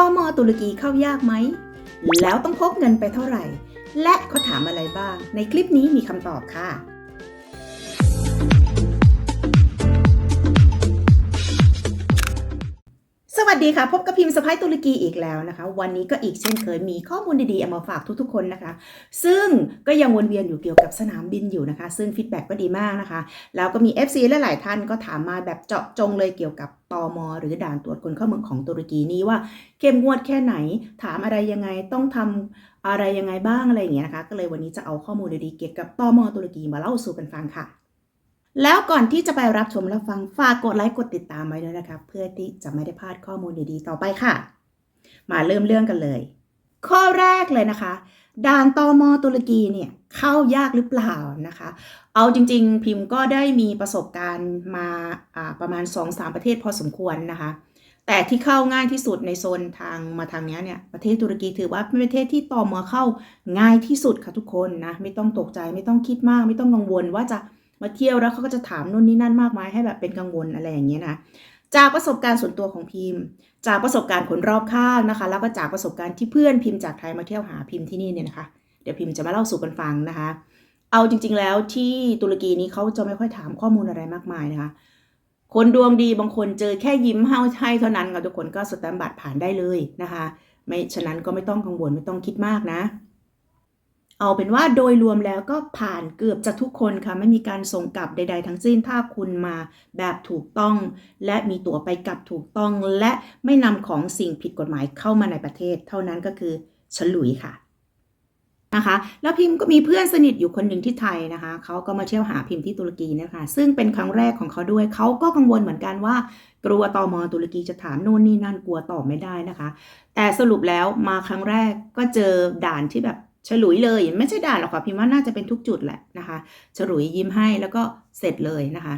อมอตุรกีเข้ายากไหม แล้วต้องพกเงินไปเท่าไหร่ และเขาถามอะไรบ้าง ในคลิปนี้มีคำตอบค่ะ วัสดีค่ะ พบกับพิมพ์สไปตุรกีอีกแล้วนะคะ วันนี้ก็อีกเช่นเคยมีข้อมูลดีๆเอามาฝากทุกๆคนนะคะ ซึ่งก็ยังวนเวียนอยู่เกี่ยวกับสนามบินอยู่นะคะ ซึ่งฟีดแบ็กก็ดีมากนะคะ แล้วก็มี FC และหลายท่านก็ถามมาแบบเจาะจงเลยเกี่ยวกับตอมหรือด่านตรวจคนเข้าเมืองของตุรกีนี้ว่าเข้มงวดแค่ไหนถามอะไรยังไงต้องทำอะไรยังไงบ้างอะไรอย่างเงี้ยนะคะ ก็เลยวันนี้จะเอาข้อมูลดีๆเกี่ยวกับตอมตุรกีมาเล่าสู่กันฟังค่ะ แล้วก่อนที่จะไปรับชมรับฟังฝากกดไลค์กดติดตามไว้ด้วยนะคะ เพื่อที่จะไม่ได้พลาดข้อมูลดีๆ ต่อไปค่ะ มาเริ่มเรื่องกันเลย ข้อแรกเลยนะคะ ด่านตอมอตุรกีเนี่ยเข้ายากหรือเปล่านะคะ เอาจริงๆ พิมพ์ก็ได้มีประสบการณ์มาประมาณ 2-3 ประเทศพอสมควรนะคะ แต่ที่เข้าง่ายที่สุดในโซนทางมาทางเนี้ยเนี่ยประเทศตุรกีถือว่าเป็นประเทศที่ตอมอเข้าง่ายที่สุดค่ะทุกคนนะไม่ต้องตกใจไม่ต้องคิดมาก ไม่ต้องกังวลว่าจะ มาเที่ยวแล้วเขาก็จะถามนู่นนี่นั่นมากมายให้แบบเป็นกังวลอะไรอย่างเงี้ยนะจากประสบการณ์ส่วนตัวของพิมพ์ จากประสบการณ์คนรอบข้างนะคะ แล้วก็จากประสบการณ์ที่เพื่อนพิมพ์จากไทยมาเที่ยวหาพิมพ์ที่นี่เนี่ยนะคะ เดี๋ยวพิมพ์จะมาเล่าสู่กันฟังนะคะ เอาจริง ๆ แล้วที่ตุรกีนี้เขาจะไม่ค่อยถามข้อมูลอะไรมากมายนะคะ คนดวงดีบางคนเจอแค่ยิ้มเฮาให้เท่านั้นค่ะทุกคนก็สแตมป์บัตรผ่านได้เลยนะคะ ไม่ฉะนั้นก็ไม่ต้องกังวลไม่ต้องคิดมากนะ เอาเป็นว่าโดยรวมแล้วก็ผ่านเกือบจะทุกคนค่ะ ไม่มีการส่งกลับใด ๆ ทั้งสิ้นถ้าคุณมาแบบถูกต้อง และมีตั๋วไปกลับถูกต้อง และไม่นำของสิ่งผิดกฎหมายเข้ามาในประเทศ เท่านั้นก็คือฉลุยค่ะนะคะแล้วพิมพ์ก็มีเพื่อนสนิทอยู่คนหนึ่งที่ไทยนะคะเขาก็มาเที่ยวหาพิมพ์ที่ตุรกีนะคะซึ่งเป็นครั้งแรกของเขาด้วยเขาก็กังวลเหมือนกันว่า กลัวตอมอตุรกีจะถามโน่นนี่นั่นกลัวตอบไม่ได้นะคะ แต่สรุปแล้วมาครั้งแรกก็เจอด่านที่แบบ ฉลุยเลย ไม่ใช่ด่านหรอกค่ะพิมพ์ว่าน่าจะเป็นทุกจุดแหละนะคะฉลุยยิ้มให้แล้วก็เสร็จเลยนะคะ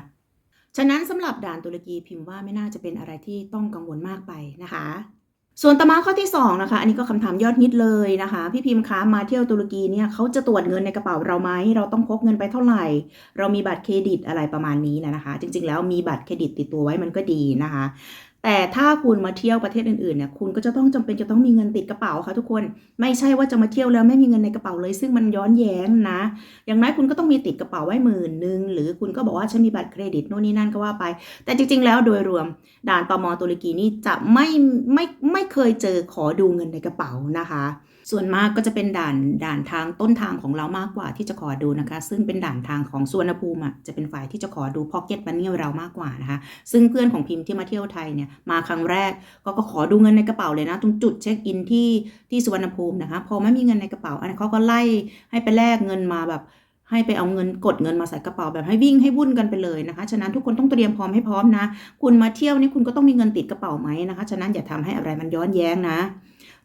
ฉะนั้นสำหรับด่านตุรกีพิมพ์ว่าไม่น่าจะเป็นอะไรที่ต้องกังวลมากไปนะคะ ส่วนต่อมาข้อที่2นะคะอันนี้ก็คำถามยอดฮิตเลยนะคะ พี่พิมพ์คะมาเที่ยวตุรกีเนี่ยเขาจะตรวจเงินในกระเป๋าเราไหมเราต้องพกเงินไปเท่าไหร่ เรามีบัตรเครดิตอะไรประมาณนี้นะคะ จริงๆ แล้วมีบัตรเครดิตติดตัวไว้มันก็ดีนะคะ แต่ถ้าคุณมาเที่ยวประเทศอื่นๆเนี่ยคุณก็จะต้องจำเป็นจะต้องมีเงินติดกระเป๋าค่ะทุกคนไม่ใช่ว่าจะมาเที่ยวแล้วไม่มีเงินในกระเป๋าเลย ซึ่งมันย้อนแย้งนะ อย่างน้อยคุณก็ต้องมีติดกระเป๋าไว้หมื่นหนึ่งหรือคุณก็บอกว่าฉันมีบัตรเครดิตโน่นนี่นั่นก็ว่าไป แต่จริง ๆ แล้วโดยรวมด่านตมตุรกีนี่จะไม่ไม่ไม่เคยเจอขอดูเงินในกระเป๋านะคะ ส่วนมากก็จะเป็นด่านด่านทางต้นทางของเรามากกว่าที่จะขอดูนะคะ ซึ่งเป็นด่านทางของสุวรรณภูมิอะจะเป็นฝ่ายที่จะขอดูพ็อกเก็ตมันนี่เรามากกว่านะคะ ซึ่งเพื่อนของพิมพ์ที่มาเที่ยวไทยเนี่ยมาครั้งแรกก็ก็ขอดูเงินในกระเป๋าเลยนะ ตรงจุดเช็คอินที่ที่สุวรรณภูมินะคะ พอไม่มีเงินในกระเป๋าอันนนเขาก็ไล่ให้ไปแลกเงินมาแบบให้ไปเอาเงินกดเงินมาใส่กระเป๋าแบบให้วิ่งให้วุ่นกันไปเลยนะคะ ฉะนั้นทุกคนต้องเตรียมพร้อมให้พร้อมนะ คุณมาเที่ยวนี่คุณก็ต้องมีเงินติดกระเป๋าไหมนะคะ ฉะนั้นอย่าทำให้อะไรมันย้อนแย้งนะ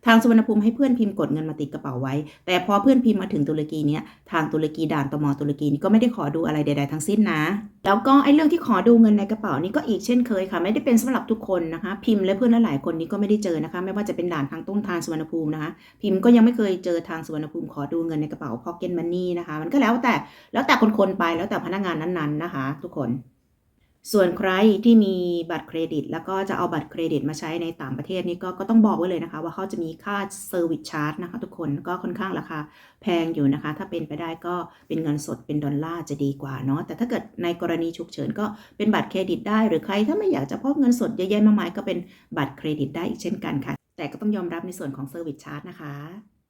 ทางสุวรรณภูมิให้เพื่อนพิมพ์กดเงินมาติดกระเป๋าไว้ แต่พอเพื่อนพิมพ์มาถึงตุรกีเนี่ยทางตุรกีด่านตมตุรกีนี่ก็ไม่ได้ขอดูอะไรใด ๆ ทั้งสิ้นนะ แล้วก็ไอ้เรื่องที่ขอดูเงินในกระเป๋านี่ก็อีกเช่นเคยค่ะ ไม่ได้เป็นสำหรับทุกคนนะคะ พิมพ์และเพื่อนหลายคนนี้ก็ไม่ได้เจอนะคะ ไม่ว่าจะเป็นด่านทางต้นทางสุวรรณภูมินะคะ พิมพ์ก็ยังไม่เคยเจอทางสุวรรณภูมิขอดูเงินในกระเป๋า pocket money นะคะ มันก็แล้วแต่แล้วแต่คนๆไปแล้วแต่พนักงานนั้นๆนะคะ ทุกคน ส่วนใครที่มีบัตรเครดิต แล้วก็จะเอาบัตรเครดิตมาใช้ในต่างประเทศนี่ก็ก็ต้องบอกไว้เลยนะคะ ว่าเขาจะมีค่าเซอร์วิสชาร์จนะคะทุกคนก็ค่อนข้างราคาแพงอยู่นะคะ ถ้าเป็นไปได้ก็เป็นเงินสดเป็นดอลลาร์จะดีกว่าเนาะแต่ถ้าเกิดในกรณีฉุกเฉินก็เป็นบัตรเครดิตได้ หรือใครถ้าไม่อยากจะพกเงินสดเยอะแยะมากมายก็เป็นบัตรเครดิตได้อีกเช่นกันค่ะ แต่ก็ต้องยอมรับในส่วนของเซอร์วิสชาร์จนะคะ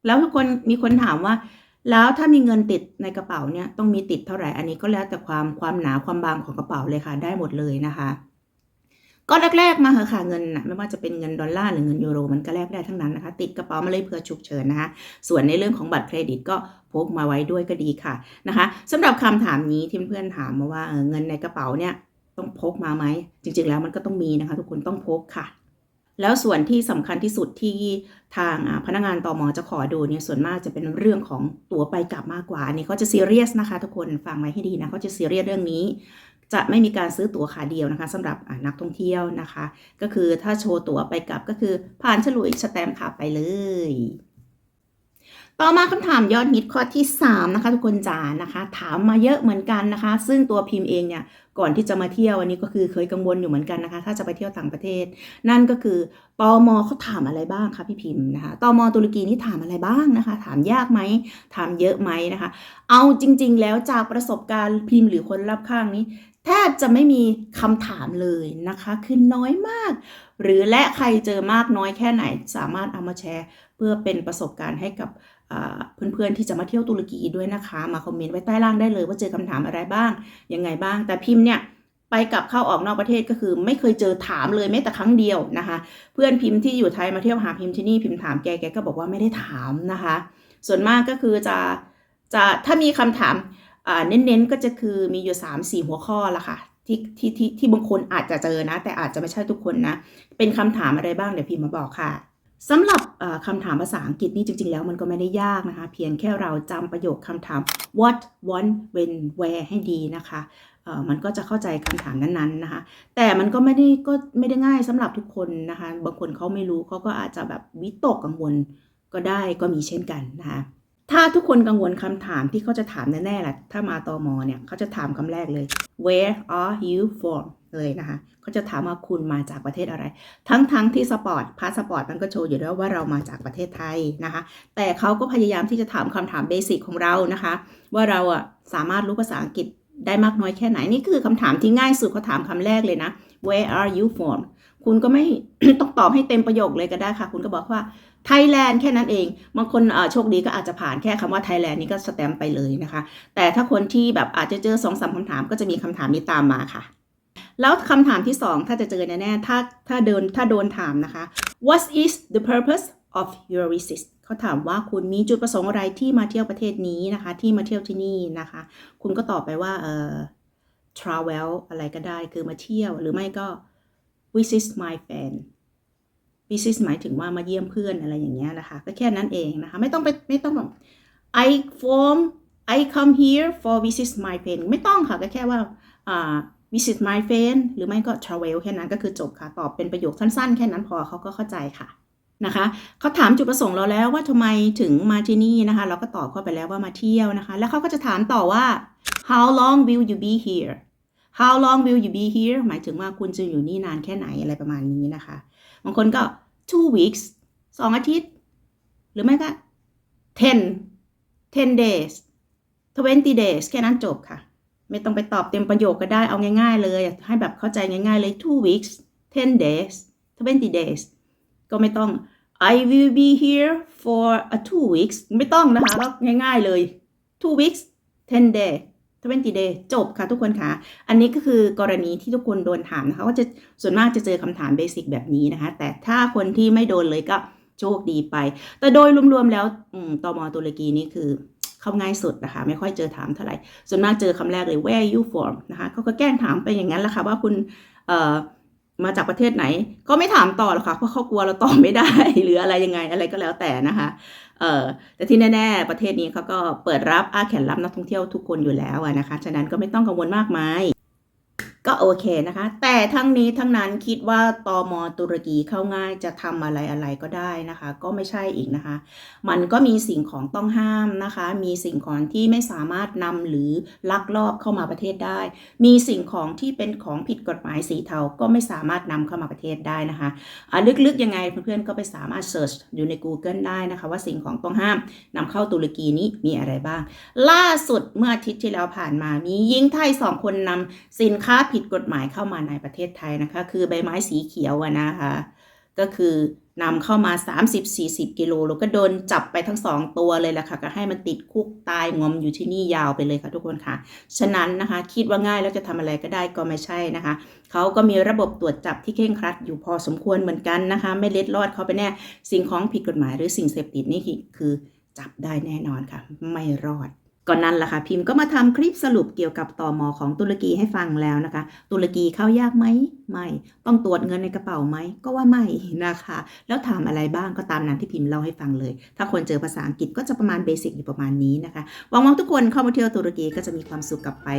แล้วทุกคนมีคนถามว่า แล้วถ้ามีเงินติดในกระเป๋าเนี่ยต้องมีติดเท่าไหร่อันนี้ก็แล้วแต่ความความหนาความบางของกระเป๋าเลยค่ะ ได้หมดเลยนะคะก็แรกๆมาเหอะค่ะเงินนะไม่ว่าจะเป็นเงินดอลลาร์หรือเงินยูโรมันก็แลกได้ทั้งนั้นนะคะ ติดกระเป๋ามาเลยเพื่อฉุกเฉินนะคะส่วนในเรื่องของบัตรเครดิตก็พกมาไว้ด้วยก็ดีค่ะนะคะสำหรับคำถามนี้ที่เพื่อนๆถามมาว่าเออเงินในกระเป๋าเนี่ยต้องพกมาไหมจริง ๆ แล้วมันก็ต้องมีนะคะ ทุกคนต้องพกค่ะ แล้วส่วนที่สำคัญที่สุดที่ทางพนักงานตอมอจะขอดูเนี่ยส่วนมากจะเป็นเรื่องของตั๋วไปกลับมากกว่า อันนี้เขาจะซีเรียสนะคะ ทุกคนฟังไว้ให้ดีนะเขาจะซีเรียสเรื่องนี้ จะไม่มีการซื้อตั๋วขาเดียวนะคะสำหรับนักท่องเที่ยวนะคะ ก็คือถ้าโชว์ตั๋วไปกลับก็คือผ่านฉลุยสแตมป์ค่ะไปเลย ต่อมาคำถามยอดฮิตข้อที่ 3 นะคะ ทุกคนจ๋านะคะ ถามมาเยอะเหมือนกันนะคะ ซึ่งตัวพิมพ์เองเนี่ย ก่อนที่จะมาเที่ยววันนี้ก็คือเคยกังวลอยู่เหมือนกันนะคะ ถ้าจะไปเที่ยวต่างประเทศ นั่นก็คือตอมเขาถามอะไรบ้างคะพี่พิมพ์นะคะตอมตุรกีนี่ถามอะไรบ้างนะคะ ถามยากไหมถามเยอะไหมนะคะ เอาจริง ๆ แล้วจากประสบการณ์พิมพ์หรือคนรอบข้างนี้แทบจะไม่มีคำถามเลยนะคะ คือน้อยมาก หรือและใครเจอมากน้อยแค่ไหน สามารถเอามาแชร์เพื่อเป็นประสบการณ์ให้กับเพื่อนๆที่จะมาเที่ยวตุรกีด้วยนะคะ มาคอมเมนต์ไว้ใต้ล่างได้เลยว่าเจอคำถามอะไรบ้างยังไงบ้าง แต่พิมพ์เนี่ยไปกลับเข้าออกนอกประเทศก็คือ ไม่เคยเจอถามเลยแม้แต่ครั้งเดียวนะคะ เพื่อนพิมพ์ที่อยู่ไทยมาเที่ยวหาพิมพ์ที่นี่พิมพ์ถามแกแกก็บอกว่าไม่ได้ถามนะคะ ส่วนมากก็คือจะจะถ้ามีคำถามเน้นๆก็จะคือมีอยู่3 4หัวข้อละค่ะที่ที่ที่ที่บางคนอาจจะเจอนะ แต่อาจจะไม่ใช่ทุกคนนะ เป็นคำถามอะไรบ้างเดี๋ยวพิมพ์มาบอกค่ะสำหรับเอ่อคำถามภาษาอังกฤษนี่จริง ๆ แล้วมันก็ไม่ได้ยากนะคะ เพียงแค่เราจำประโยคคำถาม what when when where ให้ดีนะคะ มันก็จะเข้าใจคำถามนั้นๆนะคะ แต่มันก็ไม่ได้ก็ไม่ได้ง่ายสำหรับทุกคนนะคะ บางคนเขาไม่รู้เขาก็อาจจะแบบวิตกกังวลก็ได้ก็มีเช่นกันนะคะถ้าทุกคนกังวลคำถามที่เขาจะถามแน่ๆแหละถ้ามาตอมอเนี่ยเขาจะถามคำแรกเลย where are you from เลยนะคะเขาจะถามว่าคุณมาจากประเทศอะไร ทั้งๆทที่สปอร์ตพาสปอร์ตมันก็โชว์อยู่แล้วว่าเรามาจากประเทศไทยนะคะ แต่เขาก็พยายามที่จะถามคำถามเบสิกของเรานะคะ ว่าเราอะสามารถรู้ภาษาอังกฤษ ได้มากน้อยแค่ไหน นี่คือคำถามที่ง่ายสุดเขาถามคำแรกเลยนะ where are you from คุณก็ไม่ต้องตอบให้เต็มประโยคเลยก็ได้ค่ะ คุณก็บอกว่าไทยแลนด์แค่นั้นเอง บางคนโชคดีก็อาจจะผ่านแค่คำว่าไทยแลนด์นี่ก็สแตมป์ไปเลยนะคะ แต่ถ้าคนที่แบบอาจจะเจอสองสามคำถามก็จะมีคำถามนี้ตามมาค่ะ แล้วคำถามที่สองถ้าจะเจอแน่ๆถ้าถ้าเดินถ้าโดนถามนะคะ what is the purpose of your visit เขาถามว่าคุณมีจุดประสงค์อะไรที่มาเที่ยวประเทศนี้นะคะ ที่มาเที่ยวที่นี่นะคะ คุณก็ตอบไปว่าเอ่อ travel อะไรก็ได้คือมาเที่ยวหรือไม่ก็ visit my friend visit หมายถึงว่ามาเยี่ยมเพื่อนอะไรอย่างเงี้ยนะคะ ก็แค่นั้นเองนะคะ ไม่ต้องไปไม่ต้องแบบ I form I come here for visit my friend ไม่ต้องค่ะ ก็แค่ว่าอ่า visit my friend หรือไม่ก็ travel แค่นั้นก็คือจบค่ะ ตอบเป็นประโยคสั้นๆ แค่นั้นพอเขาก็เข้าใจค่ะ นะคะเขาถามจุดประสงค์เราแล้วว่าทำไมถึงมาที่นี่นะคะ เราก็ตอบเข้าไปแล้วว่ามาเที่ยวนะคะ แล้วเขาก็จะถามต่อว่า how long will you be here how long will you be here หมายถึงว่าคุณจะอยู่นี่นานแค่ไหนอะไรประมาณนี้นะคะ บางคนก็ two weeks สองอาทิตย์ หรือไม่ก็ ten ten days twenty days แค่นั้นจบค่ะ ไม่ต้องไปตอบเต็มประโยคก็ได้เอาง่ายๆเลย ให้แบบเข้าใจง่ายๆเลย two weeks ten days twenty days ก็ไม่ต้อง I will be here for a two weeks ไม่ต้องนะคะก็ง่ายๆเลย two weeks ten day 20 day จบค่ะทุกคนค่ะ อันนี้ก็คือกรณีที่ทุกคนโดนถามนะคะว่าจะส่วนมากจะเจอคำถามเบสิกแบบนี้นะคะ แต่ถ้าคนที่ไม่โดนเลยก็โชคดีไป แต่โดยรวมๆแล้วอืมตมตุรกีนี่คือเข้าง่ายสุดนะคะ ไม่ค่อยเจอถามเท่าไหร่ส่วนมากเจอคำแรกเลย where are you from นะคะเขาก็แกล้งถามไปอย่างนั้นแหละค่ะว่าคุณเอ่อ มาจากประเทศไหน ก็ไม่ถามต่อหรอกค่ะเพราะเขากลัวเราตอบไม่ได้หรืออะไรยังไงอะไรก็แล้วแต่นะคะเออแต่ที่แน่ ๆ ประเทศนี้เขาก็เปิดรับอาแขนรับนักท่องเที่ยวทุกคนอยู่แล้วนะคะฉะนั้นก็ไม่ต้องกังวลมากมาย ก็โอเคนะคะ แต่ทั้งนี้ทั้งนั้นคิดว่าตอมอตุรกีเข้าง่ายจะทำอะไรอะไรก็ได้นะคะ ก็ไม่ใช่อีกนะคะ มันก็มีสิ่งของต้องห้ามนะคะ มีสิ่งของที่ไม่สามารถนำหรือลักลอบเข้ามาประเทศได้ มีสิ่งของที่เป็นของผิดกฎหมายสีเทาก็ไม่สามารถนำเข้ามาประเทศได้นะคะอะลึกๆยังไงเพื่อนๆก็ไปสามารถเสิร์ชอยู่ใน Google ได้นะคะ ว่าสิ่งของต้องห้ามนำเข้าตุรกีนี้มีอะไรบ้าง ล่าสุดเมื่ออาทิตย์ที่แล้วผ่านมามีหญิงไทยสองคนนำสินค้าผิดกฎหมายเข้ามาในประเทศไทยนะคะ คือใบไม้สีเขียวอะนะคะ ก็คือนำเข้ามา 30-40 กิโลแล้วก็โดนจับไปทั้งสองตัวเลยแหละค่ะ ก็ให้มันติดคุกตายงอมอยู่ที่นี่ยาวไปเลยค่ะทุกคนค่ะ ฉะนั้นนะคะ คิดว่าง่ายแล้วจะทำอะไรก็ได้ก็ไม่ใช่นะคะ เขาก็มีระบบตรวจจับที่เคร่งครัดอยู่พอสมควรเหมือนกันนะคะ ไม่เล็ดลอดเขาไปแน่ สิ่งของผิดกฎหมายหรือสิ่งเสพติดนี่คือจับได้แน่นอนค่ะ ไม่รอด ก่อนนั้นล่ะค่ะพิมพ์ก็มาทำคลิปสรุปเกี่ยวกับตอมอของตุรกีให้ฟังแล้วนะคะ ตุรกีเข้ายากไหมไม่ต้องตรวจเงินในกระเป๋าไหมก็ว่าไม่นะคะ แล้วถามอะไรบ้างก็ตามนั้นที่พิมพ์เล่าให้ฟังเลย ถ้าคนเจอภาษาอังกฤษก็จะประมาณเบสิกอยู่ประมาณนี้นะคะหวังว่าทุกคนเข้ามาเที่ยวตุรกีก็จะมีความสุขกลับไป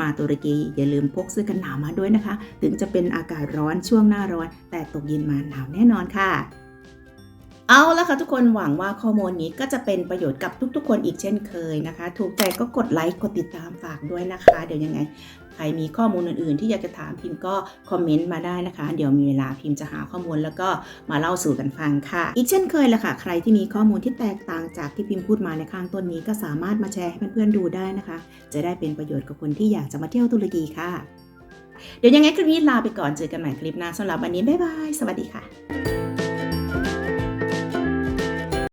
มาตุรกีอย่าลืมพกเสื้อกันหนาวมาด้วยนะคะ ถึงจะเป็นอากาศร้อนช่วงหน้าร้อน แต่ตกเย็นมาหนาวแน่นอนค่ะ เอาละค่ะทุกคนหวังว่าข้อมูลนี้ก็จะเป็นประโยชน์กับทุกๆ คนอีกเช่นเคยนะคะ ถูกใจก็กดไลค์กดติดตามฝากด้วยนะคะ เดี๋ยวยังไง ใครมีข้อมูลอื่นๆ ที่อยากจะถามพิมพ์ก็คอมเมนต์มาได้นะคะ เดี๋ยวมีเวลาพิมพ์จะหาข้อมูลแล้วก็มาเล่าสู่กันฟังค่ะ อีกเช่นเคยละค่ะ ใครที่มีข้อมูลที่แตกต่างจากที่พิมพ์พูดมาในข้างต้นนี้ ก็สามารถมาแชร์ให้เพื่อนๆดูได้นะคะ จะได้เป็นประโยชน์กับคนที่อยากจะมาเที่ยวตุรกีค่ะ เดี๋ยวยังไงคลิปนี้ลาไปก่อนเจอกันใหม่คลิปหน้าสำหรับวันนี้บ๊ายบายสวัสดีค่ะ